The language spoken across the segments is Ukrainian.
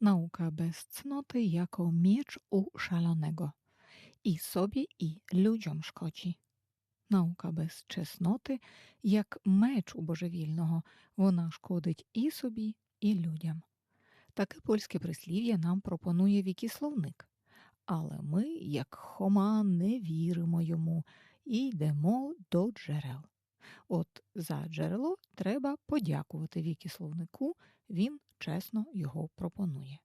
Nauka bez cnoty jako miecz u szalonego. І собі, і людям шкодzi. Наука без чесноти, як меч у божевільного, вона шкодить і собі, і людям. Таке польське прислів'я нам пропонує вікісловник. Але ми, як Хома, не віримо йому і йдемо до джерел. От за джерело треба подякувати вікісловнику, він чесно його пропонує.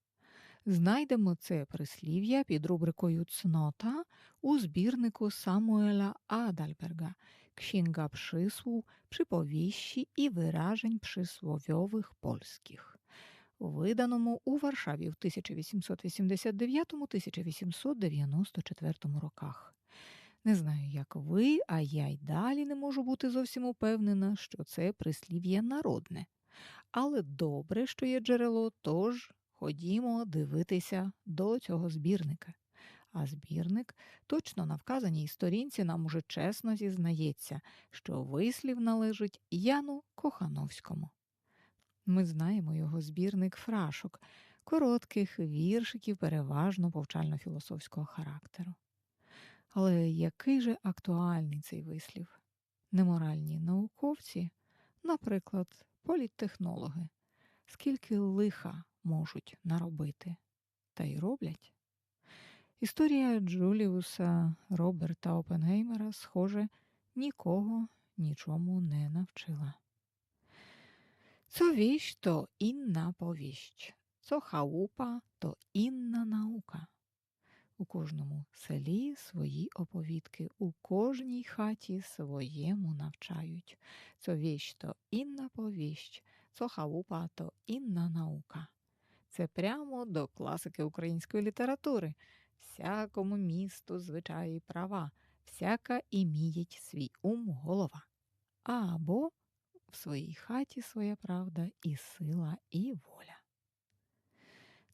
Знайдемо це прислів'я під рубрикою Цнота у збірнику Самуеля Адальберга Księga przysłów, przypowieści і виражень прислов'йових польських, виданому у Варшаві в 1889-1894 роках. Не знаю, як ви, а я й далі не можу бути зовсім упевнена, що це прислів'я народне. Але добре, що є джерело, тож ходімо дивитися до цього збірника. А збірник точно на вказаній сторінці нам уже чесно зізнається, що вислів належить Яну Кохановському. Ми знаємо його збірник фрашок, коротких віршиків, переважно повчально-філософського характеру. Але який же актуальний цей вислів? Неморальні науковці, наприклад, політтехнологи, скільки лиха можуть наробити, та й роблять. Історія Джуліуса Роберта Опенгеймера, схоже, нікого нічому не навчила. Co wieś to inna powieść, co chałupa to inna наука. У кожному селі свої оповідки, у кожній хаті своєму навчають. Цо віщ то інна повіщ, цо халупа то інна наука. Це прямо до класики української літератури. Всякому місту звичаї права, всяка імієть свій ум голова. Або в своїй хаті своя правда і сила, і воля.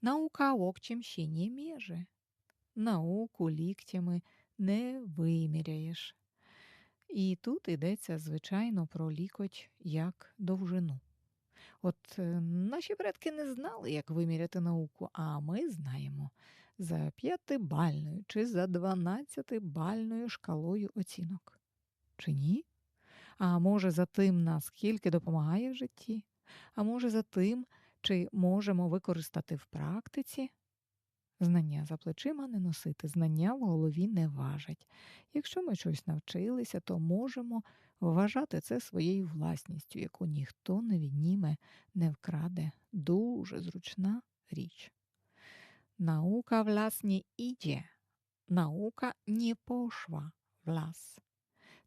Наука окчим ще не міже науку ліктями не виміряєш. І тут йдеться, звичайно, про лікоть як довжину. От е, наші предки не знали, як виміряти науку, а ми знаємо за п'ятибальною чи за дванадцятибальною шкалою оцінок. Чи ні? А може, за тим, наскільки допомагає в житті, а може, за тим, чи можемо використати в практиці. Знання за плечима не носити, знання в голові не важать. Якщо ми щось навчилися, то можемо вважати це своєю власністю, яку ніхто не відніме, не вкраде. Дуже зручна річ. Наука власне іде, наука не пошва влас.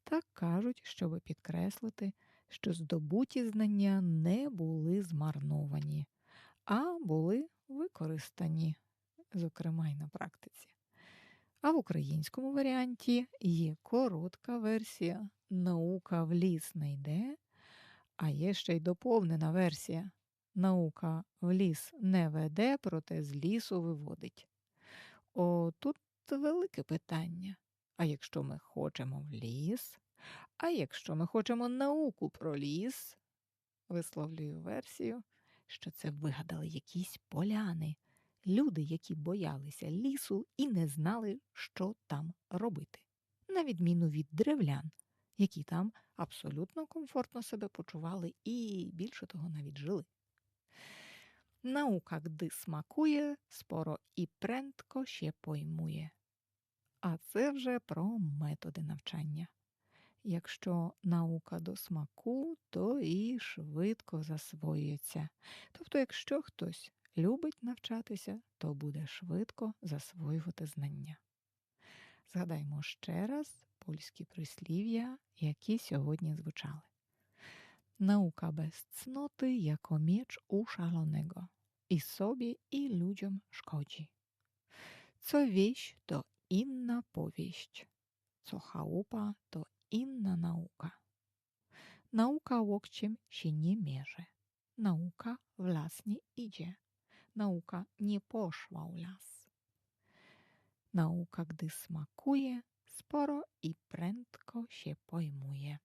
Так кажуть, щоби підкреслити, що здобуті знання не були змарновані, а були використані зокрема й на практиці. А в українському варіанті є коротка версія Наука в ліс не йде, а є ще й доповнена версія Наука в ліс не веде, проте з лісу виводить. О, тут велике питання. А якщо ми хочемо в ліс, а якщо ми хочемо науку про ліс, висловлюю версію, що це вигадали якісь поляни люди, які боялися лісу і не знали, що там робити, на відміну від древлян, які там абсолютно комфортно себе почували і більше того навіть жили. Наука гди смакує, споро і прентко ще поймує. А це вже про методи навчання. Якщо наука до смаку, то і швидко засвоюється. Тобто, якщо хтось любить навчатися, то буде швидко засвоювати знання. Згадаймо ще раз польські прислів'я, які сьогодні звучали. Наука без цноти, jako miecz u szalonego, i sobie, i ludziom szkodzi. Co wieś, to inna powieść, co chałupa, to inna nauka. Nauka łokciem się nie mierzy, nauka w las nie idzie, nauka nie poszła u las. Nauka, gdy smakuje, sporo i prędko się pojmuje.